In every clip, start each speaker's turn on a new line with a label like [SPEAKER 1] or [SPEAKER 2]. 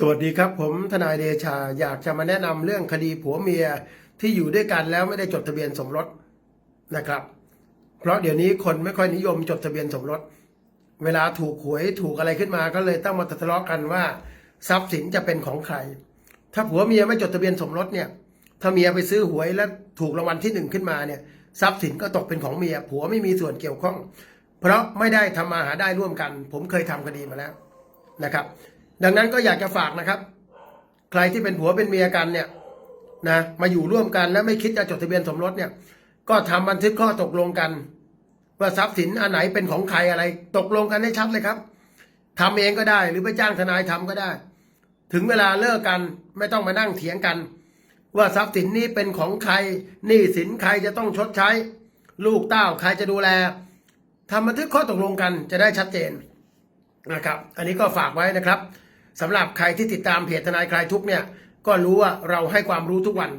[SPEAKER 1] สวัสดีครับผมทนายเดชาอยากจะมาแนะนำเรื่องคดีผัวเมียที่อยู่ด้วยกันแล้วไม่ได้จดทะเบียนสมรสนะครับ เพราะเดี๋ยวนี้คนไม่ค่อยนิยมจดทะเบียนสมรส เวลาถูกหวยถูกอะไรขึ้นมาก็เลยต้องมาทะเลาะกันว่า ทรัพย์สินจะเป็นของใคร ถ้าผัวเมียไม่จดทะเบียนสมรสเนี่ยถ้าเมียไปซื้อหวยแล้วถูกรางวัลที่หนึ่งขึ้นมาเนี่ยทรัพย์สินก็ตกเป็นของเมีย ผัวไม่มีส่วนเกี่ยวข้อง เพราะไม่ได้ทำมาหาได้ร่วมกัน ผมเคยทำคดีมาแล้วนะครับ ดังนั้นก็อยากจะฝากนะครับ ใครที่เป็นผัวเป็นเมียกันเนี่ยนะมาอยู่ร่วมกันแล้วไม่คิดจะจดทะเบียนสมรสเนี่ย ก็ทำบันทึกข้อตกลงกันว่าทรัพย์สินอันไหนเป็นของใครอะไร ตกลงกันให้ชัดเลยครับทำเองก็ได้หรือไปจ้างทนายทำก็ได้ ถึงเวลาเลิกกันไม่ต้องมานั่งเถียงกัน ว่าทรัพย์สินนี้เป็นของใครหนี้สินใครจะต้องชดใช้ ลูกเต้าใครจะดูแลทำบันทึกข้อตกลงกันจะได้ชัดเจนนะครับ อันนี้ก็ฝากไว้นะครับ สำหรับใครที่ติดตามเพจทนายคลายทุกเนี่ยก็รู้ว่าเราให้ความรู้ทุกวัน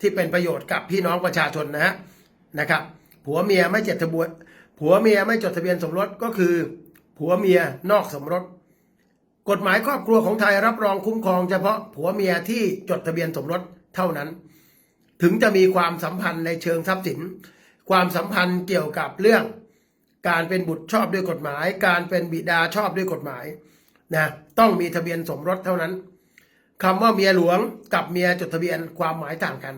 [SPEAKER 1] ที่เป็นประโยชน์กับพี่น้องประชาชนนะฮะนะครับ ผัวเมียไม่จดทะเบียนผัวเมียไม่จดทะเบียนสมรสก็คือ ผัวเมียนอกสมรส กฎหมายครอบครัวของไทยรับรองคุ้มครองเฉพาะผัวเมียที่จดทะเบียนสมรสเท่านั้น ถึงจะมีความสัมพันธ์ในเชิงทรัพย์สิน ความสัมพันธ์เกี่ยวกับเรื่อง การเป็นบุตรชอบด้วยกฎหมาย การเป็นบิดาชอบด้วยกฎหมาย นะต้องมีทะเบียนสมรสเท่านั้นคำว่าเมียหลวงกับเมียจดทะเบียนความหมายต่างกัน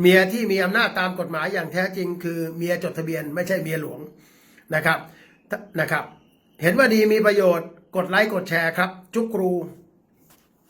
[SPEAKER 1] เมียที่มีอำนาจตามกฎหมายอย่างแท้จริง คือเมียจดทะเบียนไม่ใช่เมียหลวงนะครับนะครับ เห็นว่าดีมีประโยชน์กดไลค์กดแชร์ครับ จุกครู